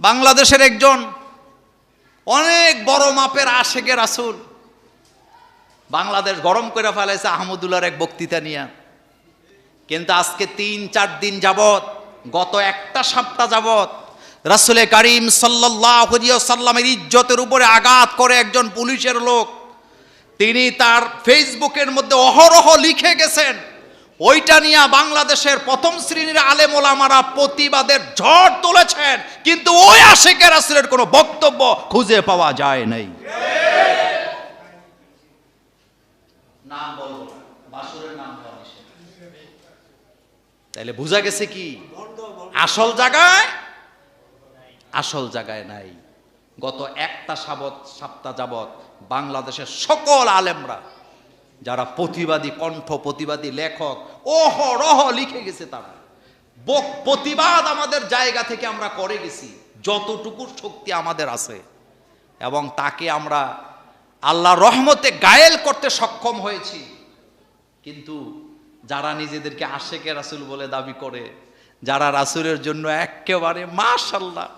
বাংলাদেশের একজন অনেক বড় মাপের আশেকের রাসূল। বাংলাদেশ গরম করে ফেলাইছে আহমদুল্লাহর এক বক্তৃতা নিয়ে। কিন্তু আজকে তিন, চার দিন যাবত গত একটা সপ্তাহ যাবত রাসুলে করিম সাল্লামের ইজ্জতের উপরে আঘাত করে একজন পুলিশের লোক। তিনি তার ফেসবুকের মধ্যে অহরহ লিখে গেছেন। ওইটা নিয়ে বাংলাদেশের প্রথম শ্রেণির আলেম ওলামারা প্রতিবাদের ঝড় তুলেছেন কিন্তু ওই আশেকের রাসুলের কোনো বক্তব্য খুঁজে পাওয়া যায় নাই। তাইলে বোঝা গেছে কি? আসল জায়গায়? আসল জায়গায় নাই। গত একটা সাবত সপ্তাহ যাবৎ বাংলাদেশের সকল আলেমরা যারা প্রতিবাদী কণ্ঠ, প্রতিবাদী লেখক ওহরহ লিখে গেছে তারা। বক- প্রতিবাদ আমাদের জায়গা থেকে আমরা করে গেছি, যতটুকু শক্তি আমাদের আছে। এবং তাকে আমরা আল্লাহ রহমতে গায়েল করতে সক্ষম হয়েছি। কিন্তু যারা নিজেদেরকে আশেকে রাসুল বলে দাবি করে, যারা রাসুলের জন্য একেবারে মাশাল্লাহ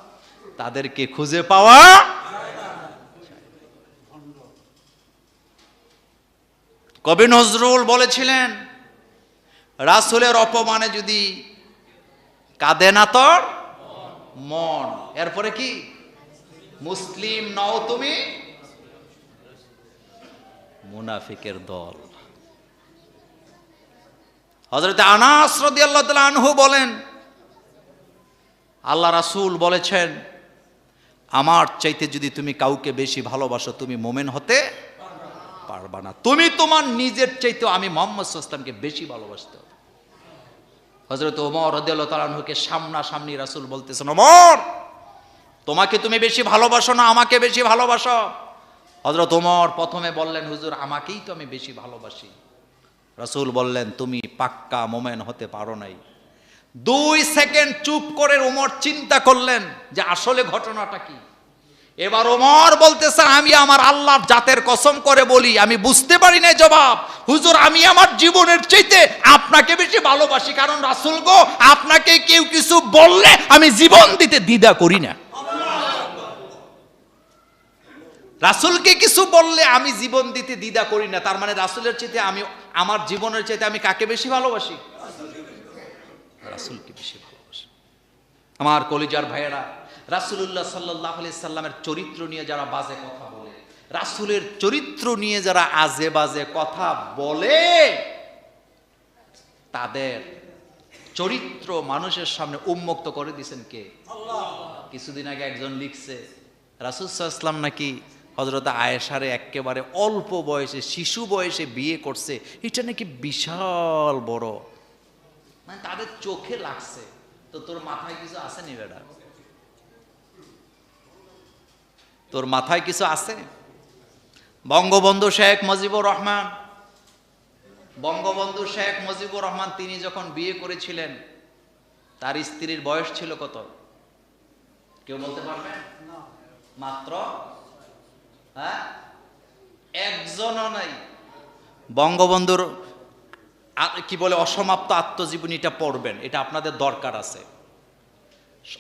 তাদেরকে খুঁজে পাওয়া কবি নজরুল বলেছিলেন, রাসুলের অপমানে যদি কাঁদে না তোর? মন। এরপরে কি? মুসলিম নও তুমি? মুনাফিকের দল। হজরত আনাস রাদিয়াল্লাহু তাআলা আনহু বলেন, আল্লাহ রাসূল বলেছেন, আমার চাইতে যদি তুমি কাউকে বেশি ভালোবাসো, তুমি মোমেন হতে পারবা না। তুমি তোমার নিজের চাইতে আমি মোহাম্মদ সাল্লামকে বেশি ভালোবাসতে হজরত ওমর রাদিয়াল্লাহু তাআলা আনহুকে সামনাসামনি রাসূল বলতেছেন, ওমর, তোমাকে তুমি বেশি ভালোবাসো না, আমাকে বেশি ভালোবাসো। হজরত ওমর প্রথমে বললেন, হুজুর, আমাকেই তো আমি বেশি ভালোবাসি। রাসূল বললেন, তুমি পাক্কা মোমেন হতে পারো নাই। দুই সেকেন্ড চুপ করে ওমর চিন্তা করলেন যে আসলে ঘটনাটা কি। এবার ওমর বলতেছে, আমি আমার আল্লাহর জাতের কসম করে বলি, আমি বুঝতে পারি না জবাব। হুজুর, আমি আমার জীবনের চাইতে আপনাকে বেশি ভালোবাসি, কারণ রাসূল গো, আপনাকে কেউ কিছু বললে আমি জীবন দিতে দ্বিধা করি না। রাসুলকে কিছু বললে আমি জীবন দিতে দ্বিধা করি না, তার মানে রাসূলের চাইতে আমি, আমার জীবনের চাইতে আমি কাকে বেশি ভালোবাসি? রাসূলকে বেশি আমার কলিজার ভাইয়েরা রাসূলুল্লাহ সাল্লাল্লাহু আলাইহি সাল্লামের চরিত্র নিয়ে যারা বাজে কথা বলে রাসূলের চরিত্র নিয়ে যারা আজে বাজে কথা বলে তাদের চরিত্র মানুষের সামনে উন্মুক্ত করে দিয়েছেন কে? কিছুদিন আগে একজন লিখছে রাসুল ইসলাম নাকি হজরত আয়েশারে একেবারে অল্প বয়সে শিশু বয়সে বিয়ে করছে এটা নাকি বিশাল বড়। মানে তাদের চোখে লাগছে। তো তোর মাথায় কিছু আছে নি বেটা? তোর মাথায় কিছু আছে বঙ্গবন্ধু শেখ মুজিবুর রহমান বঙ্গবন্ধু শেখ মুজিবুর রহমান তিনি যখন বিয়ে করেছিলেন তার স্ত্রীর বয়স ছিল কত? কেউ বলতে পারবেন মাত্র? হ্যাঁ? একজনও নাই। বঙ্গবন্ধুর কি বলে, অসমাপ্ত আত্মজীবনীটা পড়বেন। এটা আপনাদের দরকার আছে।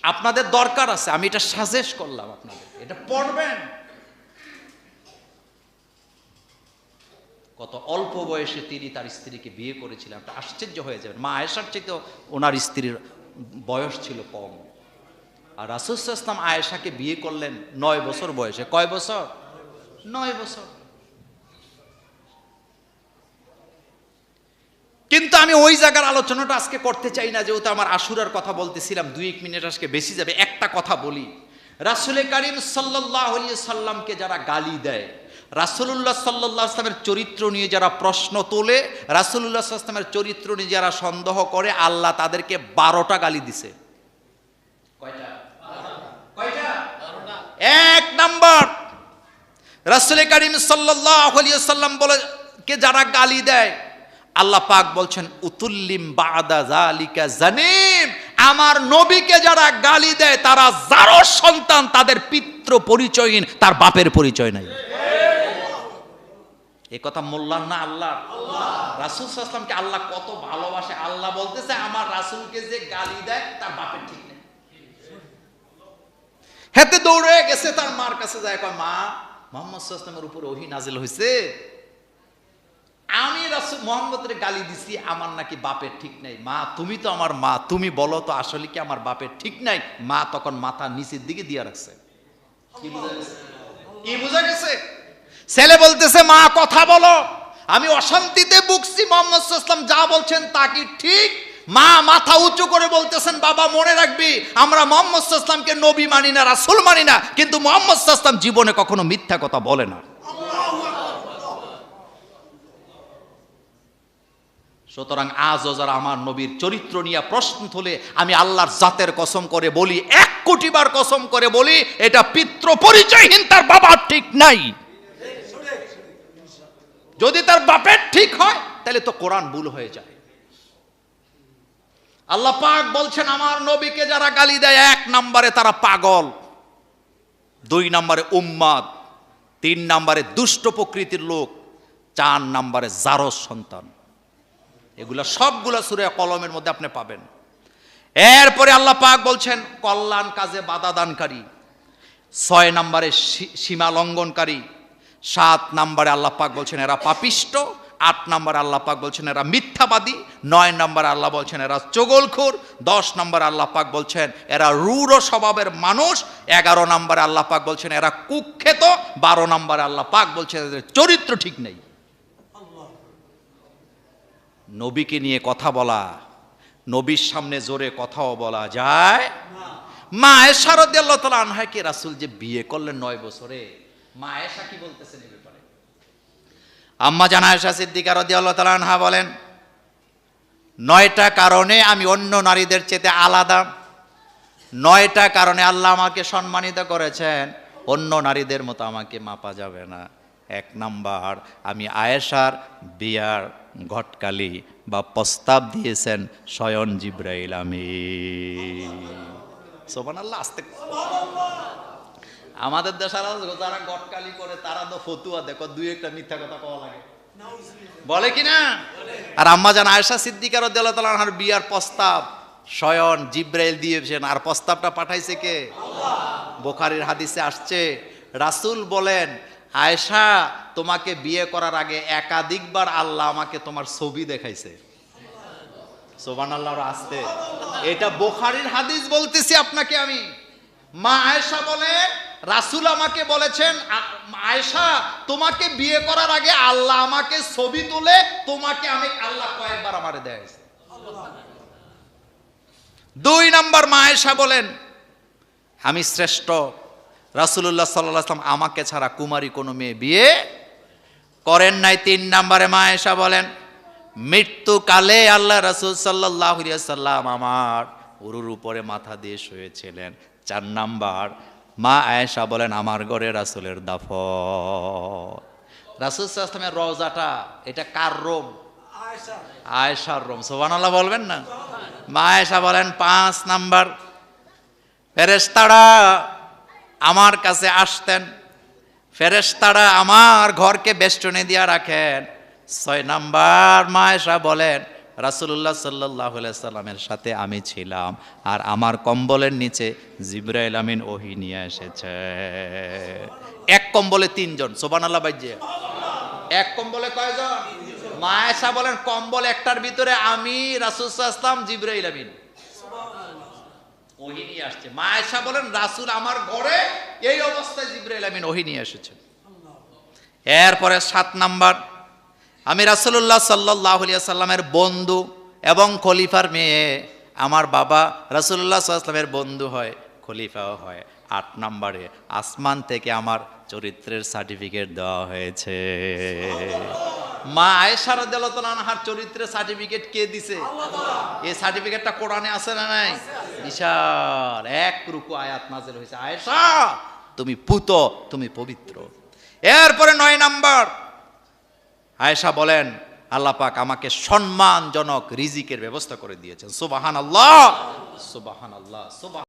আপনাদের দরকার আছে, আমি এটা সাজেস্ট করলাম আপনাদের। এটা পড়বেন। কত অল্প বয়সে তিনি তার স্ত্রীকে বিয়ে করেছিলেন একটা আশ্চর্য হয়ে যাবেন। মা আয়েশার চাইতেও ওনার স্ত্রীর বয়স ছিল কম। আর রাসুল ইসলাম আয়েশাকে বিয়ে করলেন নয় বছর বয়সে। কয় বছর? নয় বছর। কিন্তু আমি ওই জায়গার আলোচনাটা আজকে করতে চাই না, যেহেতু আমার আশুরার কথা বলতেছিলাম, দুই এক মিনিট আজকে বেশি যাবে। একটা কথা বলি, রাসুলে কারিম সাল্লাহ সাল্লামকে যারা গালি দেয়, রাসুলুল্লাহ সাল্লাহ আসলামের চরিত্র নিয়ে যারা প্রশ্ন তোলে, রাসুলুল্লাহ আসলামের চরিত্র নিয়ে যারা সন্দেহ করে, আল্লাহ তাদেরকে বারোটা গালি দিছে। এক নাম্বার, রাসুলে কারিম সাল্লাহ সাল্লাম বলে, কে যারা গালি দেয় আল্লাহ পাক বলছেন, উতুল্লিম বাদা জালিকা জানিম। আমার নবীকে যারা গালি দেয়, তারা যারো সন্তান, তাদের পিতৃ পরিচয়হীন, তার বাপের পরিচয় নাই। এ কথা মোল্লার না আল্লাহ রাসুল সাল্লামকে আল্লাহ কত ভালোবাসে। আল্লাহ বলতেছে, আমার রাসুলকে যে গালি দেয়, তার বাপের ঠিক নেই। হেতে দৌড়ে গেছে, তার মার কাছে যায় মা, মোহাম্মদ সাল্লামের উপর ওহি নাজিল হয়েছে আমি রাসূল মোহাম্মদের গালি দিছি, আমার নাকি বাপের ঠিক নাই। মা, তুমি তো আমার মা, তুমি বলো তো আসলে কি আমার বাপের ঠিক নাই? মা তখন মাথা নিচের দিকে দিয়ে রাখছে। কি বোঝা গেছে? ছেলে বলতেছে, মা, কথা বলো। আমি অশান্তিতে বুকছি মোহাম্মদ সাল্লাম যা বলছেন তা কি ঠিক? মা মাথা উঁচু করে বলতেছেন, বাবা, মনে রাখবি, আমরা মোহাম্মদ সাল্লামকে নবী মানি না, রাসূল মানি না। কিন্তু মোহাম্মদ সাল্লাম জীবনে কখনো মিথ্যা কথা বলে না। সুতরাং আজও যারা আমার নবীর চরিত্র নিয়ে প্রশ্ন তুলে, আমি আল্লাহর জাতের কসম করে বলি, এক কোটি বার কসম করে বলি, এটা পিতৃ পরিচয়হীন, তার বাবার ঠিক নাই। যদি তার বাপের ঠিক হয়, তাহলে তো কোরআন ভুল হয়ে যায়। আল্লাহ পাক বলছেন, আমার নবীকে যারা গালি দেয়, এক নম্বরে তারা পাগল, দুই নম্বরে উম্মাদ, তিন নম্বরে দুষ্ট প্রকৃতির লোক, চার নম্বরে জারস সন্তান। এগুলা সবগুলা সুরে কলমের মধ্যে আপনি পাবেন। এরপরে আল্লাহ পাক বলছেন, কল্যাণ কাজে বাধা দানকারী, ছয় নম্বরে সীমা লঙ্ঘনকারী, সাত নম্বরে আল্লাহ পাক বলছেন এরা পাপিষ্ট, আট নম্বরে আল্লাহ পাক বলছেন এরা মিথ্যাবাদী, নয় নম্বরে আল্লাহ বলছেন এরা চগলখোর, দশ নম্বরে আল্লাহ পাক বলছেন এরা রূঢ় স্বভাবের মানুষ, এগারো নম্বরে আল্লাহ পাক বলছেন এরা কুখ্যাত, বারো নম্বরে আল্লাহ পাক বলছেন এদের চরিত্র ঠিক নেই। নবীকে নিয়ে কথা বলা, নবীর সামনে জোরে কথাও বলা যায়। মা এসা রদি আল্লাহ তালা রাসুল যে বিয়ে করলেন নয় বছরে? মা এসা কি বলতেছেন ব্যাপারে? আম্মা জানা এসা সিদ্দিকা রদি আল্লাহ তালা আনহা বলেন, নয়টা কারণে আমি অন্য নারীদের চেতে আলাদা। নয়টা কারণে আল্লাহ আমাকে সম্মানিত করেছেন, অন্য নারীদের মতো আমাকে মাপা যাবে না। এক নাম্বার। আমি আয়েশার বিয়ার ঘটকালি বা প্রস্তাব দিয়েছেন স্বয়ন জিব্রাইল আমি সোমান আল্লাহ আসতে। আমাদের দেশের যারা গটকালি করে তারা তো ফতুয়া দেখো দুই একটা মিথ্যা কথা পাওয়া লাগে। বলে কি না? আর আম্মা জান আয়েশা সিদ্দিকার দেলার বিয়ার প্রস্তাব স্বয়ন জিব্রাইল দিয়েছেন। আর প্রস্তাবটা পাঠাইছে কে? বোখারির হাদিসে আসছে রাসূল বলেন আয়েশা, তোমাকে বিয়ে করার আগে একাধিকবার আল্লাহ আমাকে তোমার ছবি দেখাইছে। সোবান আল্লাহর আসতে। এটা বোখারির হাদিস বলতেছি আপনাকে আমি। মা আয়েশা বলে, রাসূল আমাকে বলেছেন আয়েশা, তোমাকে বিয়ে করার আগে আল্লাহ আমাকে ছবি তুলে, তোমাকে আমি আল্লাহ কয়েকবার আমারে দেয় দুই নাম্বার মা আয়েশা বলেন, আমি শ্রেষ্ঠ। আলাইহি সাল্লাম আমাকে ছাড়া কুমারী কোনো মেয়ে বিয়ে করেন নাই। তিন নাম্বারে মা আয়েশা বলেন মৃত্যুকালে আল্লাহ রাসূল আলাইহি সাল্লাম আমার উরুর উপরে মাথা দিয়ে শুয়েছিলেন। চার নাম্বার মা আয়েশা বলেন আমার ঘরে রাসূলের দাফ রাসূল সাল্লামের রওজাটা এটা কার রোম। আয়েশার রোম। সুবহানাল্লাহ বলবেন না? মা আয়েশা বলেন পাঁচ নাম্বার ফেরেশতারা আমার কাছে আসতেন। ফেরেশতারা আমার ঘরকে বেষ্টনে দিয়া রাখেন। ছয় নাম্বার মায়েশা বলেন, রাসূলুল্লাহ সাল্লাল্লাহু আলাইহি সাল্লামের সাথে আমি ছিলাম, আর আমার কম্বলের নিচে জিব্রাইল আমিন ওহি নিয়ে এসেছে। এক কম্বলে তিনজন, সুবহানাল্লাহ বাইজে এক কম্বলে কয়জন? মায়েশা বলেন, কম্বল একটার ভিতরে আমি, রাসূল সাল্লাল্লাহু আলাইহি সাল্লাম, জিব্রাইল আমিন। ওহি নিয়ে আসছে। মা আয়েশা বলেন রাসূল আমার ঘরে এই অবস্থায় জিব্রাইল আমিন ওহি নিয়ে এসেছেন। এরপরে সাত নাম্বার আমি রাসূলুল্লাহ সাল্লাল্লাহু আলাইহি সাল্লামের বন্ধু এবং খলিফার মেয়ে। আমার বাবা রাসূলুল্লাহ সাল্লাল্লাহু সাল্লামের বন্ধু হয় খলিফাও হয়। আট নম্বরে আসমান থেকে আমার চরিত্রের সার্টিফিকেট দেওয়া হয়েছে। মা আয়েশা রাদিয়াল্লাহু আনহার চরিত্রের সার্টিফিকেট কে দিছে? এই সার্টিফিকেটটা কোরআনে আছে না নাই? বিশাল, এক রুকু আয়াত নাজেল হয়েছে। আয়েশা, তুমি পুত, তুমি পবিত্র। এরপরে নয় নাম্বার, আয়েশা বলেন, আল্লাহ পাক আমাকে সম্মানজনক রিজিকের ব্যবস্থা করে দিয়েছেন। সুবাহান আল্লাহ সুবাহান আল্লাহ সুবাহ